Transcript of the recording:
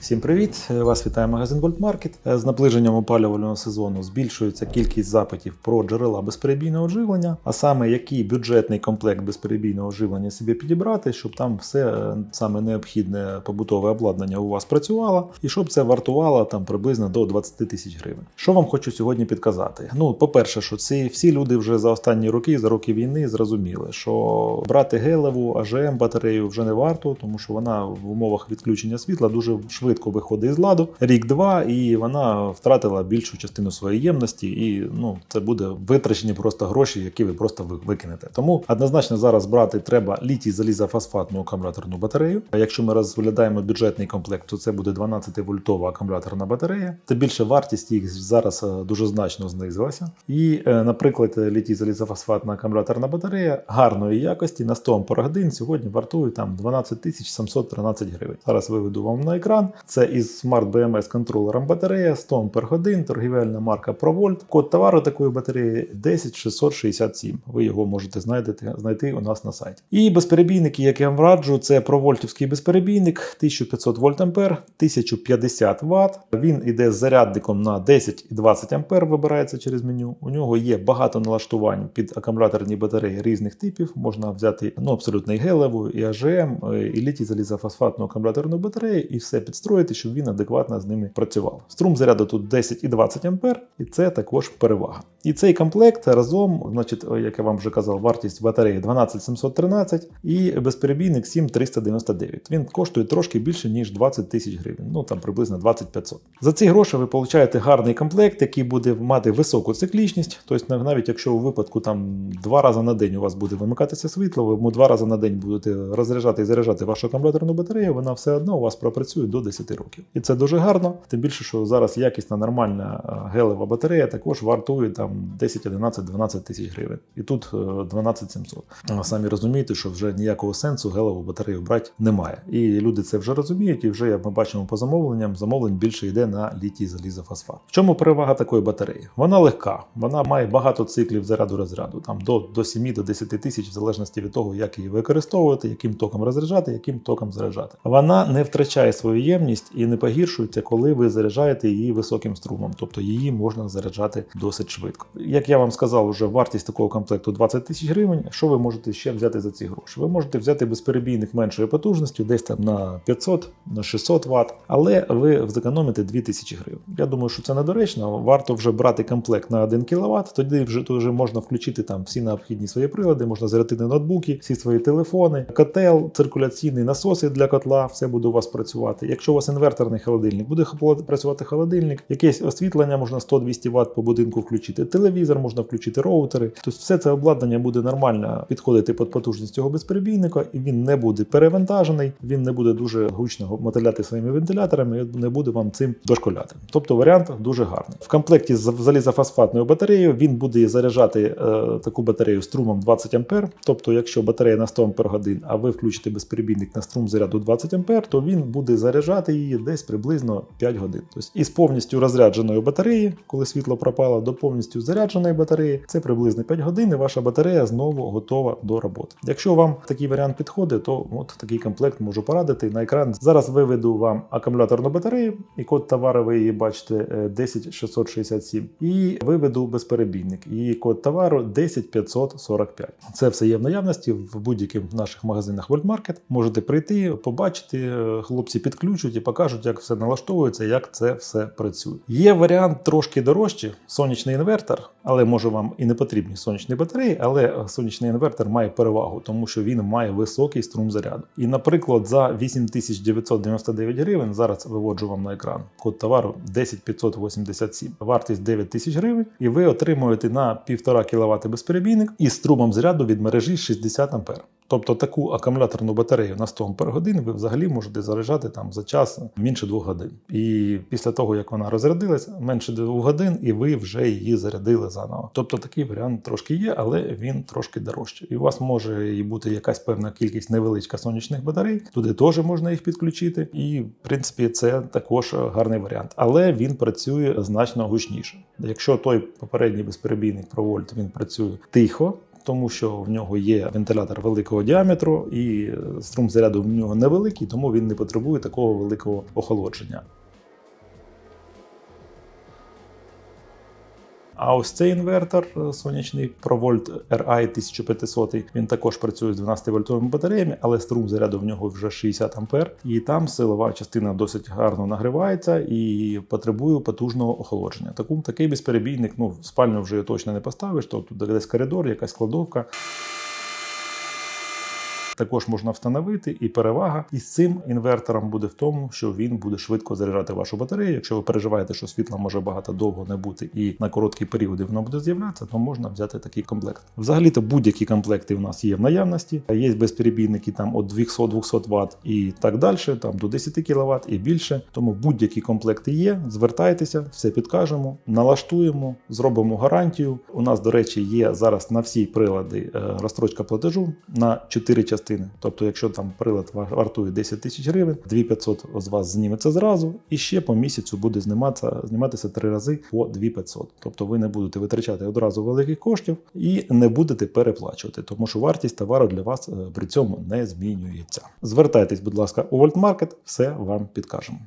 Всім привіт! Вас вітає магазин Вольтмаркет. З наближенням опалювального сезону збільшується кількість запитів про джерела безперебійного живлення, а саме який бюджетний комплект безперебійного живлення собі підібрати, щоб там все е, саме необхідне побутове обладнання у вас працювало, і щоб це вартувало там приблизно до 20 тисяч гривень. Що вам хочу сьогодні підказати? Ну, по-перше, що ці всі люди вже за останні роки, за роки війни, зрозуміли, що брати гелеву АЖМ батарею вже не варто, тому що вона в умовах відключення світла дуже швидко виходить з ладу. Рік-два, і вона втратила більшу частину своєї ємності, і ну це буде витрачені просто гроші, які ви просто ви- викинете. Тому однозначно зараз брати треба літій залізофосфатну акумуляторну батарею. А якщо ми розглядаємо бюджетний комплект, то це буде 12 вольтова акумуляторна батарея. Тим більше вартість їх зараз е, дуже значно знизилася. І, е, наприклад, літій залізофосфатна акумуляторна батарея гарної якості на 100 Ампер-годин сьогодні вартує там 12 тисяч 713 гривень. Зараз виведу вам на екран. Це із Smart BMS контролером батарея 100 Ампер-годин, торгівельна марка ProVolt. Код товару такої батареї 10667. Ви його можете знайти, знайти у нас на сайті. І безперебійники, які я вам раджу, це провольтівський безперебійник 1500 вольт ампер, 1050 Вт. Він іде з зарядником на 10 і 20 ампер, вибирається через меню. У нього є багато налаштувань під акумуляторні батареї різних типів. Можна взяти ну, абсолютно і гелеву, і АЖМ, і літій залізофосфатну акумуляторну батарею, і все підстроїти, щоб він адекватно з ними працював. Струм заряду тут 10 і 20 ампер, і це також перевага. І цей комплект разом, значить, як я вам вже казав, вартість батареї 12713 і безперебійник 7399. Він коштує трошки більше, ніж 20 тисяч гривень, ну там приблизно 2500. За ці гроші ви получаєте гарний комплект, який буде мати високу циклічність. Тобто, навіть якщо у випадку там два рази на день у вас буде вимикатися світло, ви два рази на день будете розряджати і заряджати вашу акумуляторну батарею, вона все одно у вас пропрацює до 10 років. І це дуже гарно. Тим більше, що зараз якісна нормальна е, гелева батарея також вартує там 10, 11, 12 тисяч гривень. І тут е, 12 700. Самі розумієте, що вже ніякого сенсу гелеву батарею брати немає. І люди це вже розуміють, і вже як ми бачимо по замовленням, замовлень більше йде на літій залізофосфат. В чому перевага такої батареї? Вона легка, вона має багато циклів заряду розряду, там до, до 7 до 10 тисяч, в залежності від того, як її використовувати, яким током розряджати, яким током заряджати. Вона не втрачає свою ємність і не погіршується, коли ви заряджаєте її високим струмом, тобто її можна заряджати досить швидко. Як я вам сказав, вже вартість такого комплекту 20 тисяч гривень. Що ви можете ще взяти за ці гроші? Ви можете взяти безперебійник меншою потужністю, десь там на 500, на 600 Вт, але ви зекономите 2000 гривень. Я думаю, що це недоречно. Варто вже брати комплект на 1 кВт, тоді вже, то вже можна включити там всі необхідні свої прилади, можна зарядити ноутбуки, всі свої телефони, котел, циркуляційний насоси для котла, все буде у вас працювати. Якщо вас інверторний холодильник, буде працювати холодильник, якесь освітлення можна 100-200 Вт по будинку включити, телевізор можна включити, роутери. Тобто все це обладнання буде нормально підходити під потужність цього безперебійника, і він не буде перевантажений, він не буде дуже гучно мотиляти своїми вентиляторами, і не буде вам цим дошколяти. Тобто варіант дуже гарний. В комплекті з залізофосфатною батареєю він буде заряджати е, таку батарею струмом 20 А. Тобто, якщо батарея на 100 Ах, а ви включите безперебійник на струм заряду 20 А, то він буде заряджати її десь приблизно 5 годин. Тобто із повністю розрядженої батареї, коли світло пропало, до повністю зарядженої батареї, це приблизно 5 годин, і ваша батарея знову готова до роботи. Якщо вам такий варіант підходить, то от такий комплект можу порадити. На екран зараз виведу вам акумуляторну батарею, і код товару ви її бачите е, 10667. І виведу безперебійник. І код товару 10545. Це все є в наявності в будь-яких наших магазинах Worldmarket. Можете прийти, побачити, е, хлопці підключать і покажуть, як все налаштовується, як це все працює. Є варіант трошки дорожче, сонячний інвертор, але може вам і не потрібні сонячні батареї, але сонячний інвертор має перевагу, тому що він має високий струм заряду. І, наприклад, за 8999 гривень зараз виводжу вам на екран код товару 10587, вартість 9000 гривень, і ви отримуєте на 1,5 кВт безперебійник із струмом заряду від мережі 60 А. Тобто таку акумуляторну батарею на 100 Ах ви взагалі можете заряджати там за час менше 2 годин. І після того, як вона розрядилась, менше 2 годин, і ви вже її зарядили заново. Тобто такий варіант трошки є, але він трошки дорожчий. І у вас може і бути якась певна кількість невеличка сонячних батарей. Туди теж можна їх підключити. І в принципі це також гарний варіант. Але він працює значно гучніше. Якщо той попередній безперебійник ProVolt він працює тихо, тому що в нього є вентилятор великого діаметру, і струм заряду в нього невеликий, тому він не потребує такого великого охолодження. А ось цей інвертор е, сонячний ProVolt RI 1500, він також працює з 12 вольтовими батареями, але струм заряду в нього вже 60 ампер, і там силова частина досить гарно нагрівається і потребує потужного охолодження. Таку такий безперебійник, ну в спальню вже точно не поставиш, то тут десь коридор, якась кладовка. Також можна встановити і перевага із цим інвертором буде в тому, що він буде швидко заряджати вашу батарею. Якщо ви переживаєте, що світла може багато довго не бути і на короткі періоди воно буде з'являтися, то можна взяти такий комплект. Взагалі-то будь-які комплекти у нас є в наявності. Є безперебійники там від 200-200 Вт і так далі, там до 10 кВт і більше. Тому будь-які комплекти є. Звертайтеся, все підкажемо, налаштуємо, зробимо гарантію. У нас, до речі, є зараз на всі прилади е, розстрочка платежу на 4 частини. Тобто, якщо там прилад ва- вартує 10 тисяч гривень, 2500 з вас зніметься зразу, і ще по місяцю буде зніматися, зніматися три рази по 2500. Тобто ви не будете витрачати одразу великих коштів і не будете переплачувати, тому що вартість товару для вас е, при цьому не змінюється. Звертайтесь, будь ласка, у Вольтмаркет, все вам підкажемо.